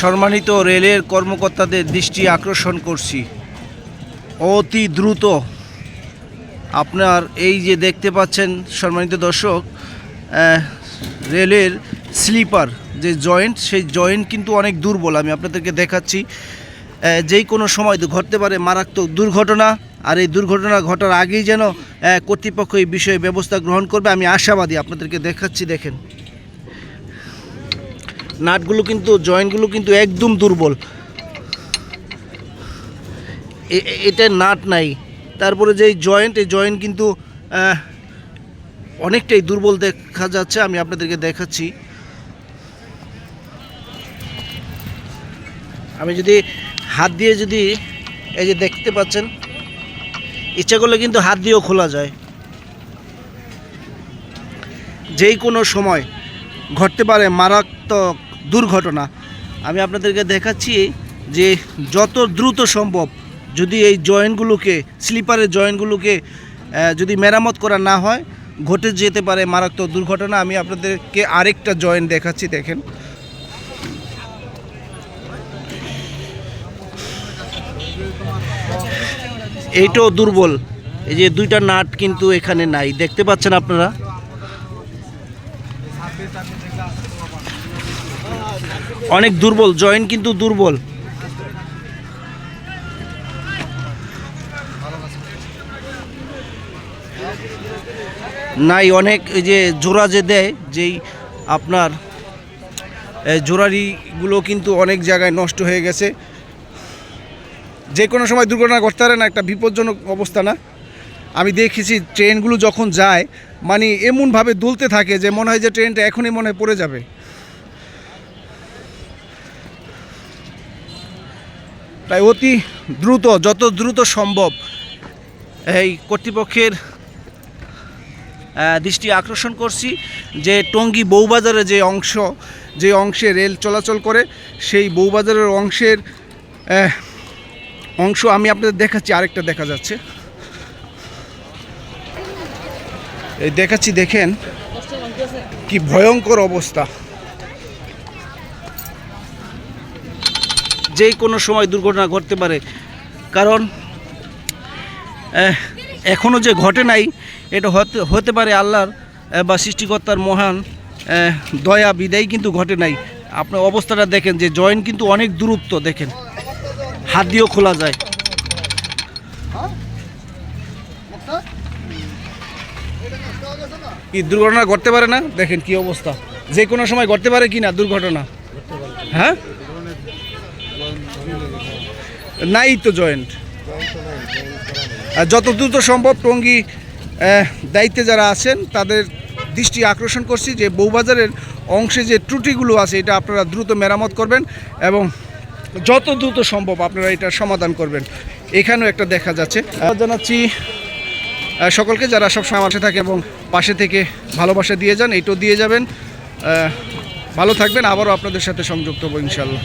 সম্মানিত রেলের কর্মকর্তাদের দৃষ্টি আকর্ষণ করছি। অতি দ্রুত। আপনার এই যে দেখতে পাচ্ছেন, সম্মানিত দর্শক রেলের স্লিপার, যে জয়েন্ট, সেই জয়েন্ট কিন্তু অনেক দুর্বল। আমি আপনাদেরকে দেখাচ্ছি। যেই কোনো সময় ঘটতে পারে মারাত্মক দুর্ঘটনা, আর এই দুর্ঘটনা ঘটার আগেই যেন কর্তৃপক্ষ এই বিষয়ে ব্যবস্থা গ্রহণ করবে, আমি আশাবাদী আপনাদেরকে দেখাচ্ছি, দেখেন। নাটগুলো কিন্তু, জয়েন্টগুলো কিন্তু একদম দুর্বল। এটা নাট নাই। তারপরে যে জয়েন্ট, এই জয়েন্ট কিন্তু অনেকটাই দুর্বল দেখা যাচ্ছে, আমি আপনাদেরকে দেখাচ্ছি। আমি যদি হাত দিয়ে যদি এই যে দেখতে পাচ্ছেন, ইচ্ছা করলে কিন্তু হাত দিয়েও খোলা যায়। যেই কোনো সময় ঘটতে পারে মারাত্মক দুর্ঘটনা। আমি আপনাদেরকে দেখাচ্ছি যে যত দ্রুত সম্ভব যদি এই জয়েন্টগুলোকে, স্লিপারের জয়েন্টগুলোকে যদি মেরামত করা না হয়, ঘটে যেতে পারে মারাত্মক দুর্ঘটনা। আমি আপনাদেরকে আরেকটা জয়েন্ট দেখাচ্ছি, দেখেন। এইটাও দুর্বল। এই যে দুইটা নাট কিন্তু এখানে নাই। দেখতে পাচ্ছেন আপনারা? অনেক দুর্বল জয়েন্ট কিন্তু দুর্বল। নাই, অনেক এই যে জোড়া যে দেয়, যেই আপনার জোড়ারিগুলো কিন্তু অনেক জায়গায় নষ্ট হয়ে গেছে। যে কোনো সময় দুর্ঘটনা ঘটতে পারে না, একটা বিপজ্জনক অবস্থা না। আমি দেখেছি ট্রেনগুলো যখন যায় মানে এমনভাবে দুলতে থাকে যে মনে হয় যে ট্রেনটা এখনই মনে পড়ে যাবে। তাই অতি দ্রুত, যত দ্রুত সম্ভব এই কর্তৃপক্ষের দৃষ্টি আকর্ষণ করছি যে টঙ্গী বউবাজারের যে অংশ, যে অংশে রেল চলাচল করে, সেই বউবাজারের অংশের অংশ আমি আপনাদের দেখাচ্ছি, আরেকটা দেখা যাচ্ছে। এই দেখাচ্ছি দেখেন কি ভয়ঙ্কর অবস্থা। যে কোনো সময় দুর্ঘটনা ঘটতে পারে। কারণ আহ, এখনও যে ঘটে নাই এটা হতে হতে পারে আল্লাহর বা সৃষ্টিকর্তার মহান দয়া বিদায় কিন্তু ঘটে নাই। আপনার অবস্থাটা দেখেন যে জয়েন্ট কিন্তু অনেক দূরত্ব দেখেন। হাত দিয়েও খোলা যায়। কি দুর্ঘটনা ঘটতে পারে না? দেখেন কি অবস্থা। যে কোনো সময় ঘটতে পারে কি না দুর্ঘটনা? হ্যাঁ? নাই তো জয়েন্ট। যত দ্রুত সম্ভব টঙ্গী দায়িত্বে যারা আছেন, তাদের দৃষ্টি আকর্ষণ করছি যে বউবাজারের অংশে যে ত্রুটিগুলো আছে, এটা আপনারা দ্রুত মেরামত করবেন এবং যত দ্রুত সম্ভব আপনারা এটা সমাধান করবেন। এখানেও একটা দেখা যাচ্ছে। জানাচ্ছি সকলকে যারা সবসময় আমার থাকে এবং পাশে থেকে ভালোবাসা দিয়ে যান, এইটাও দিয়ে যাবেন। ভালো থাকবেন, আবারও আপনাদের সাথে সংযুক্ত হব ইনশাল্লাহ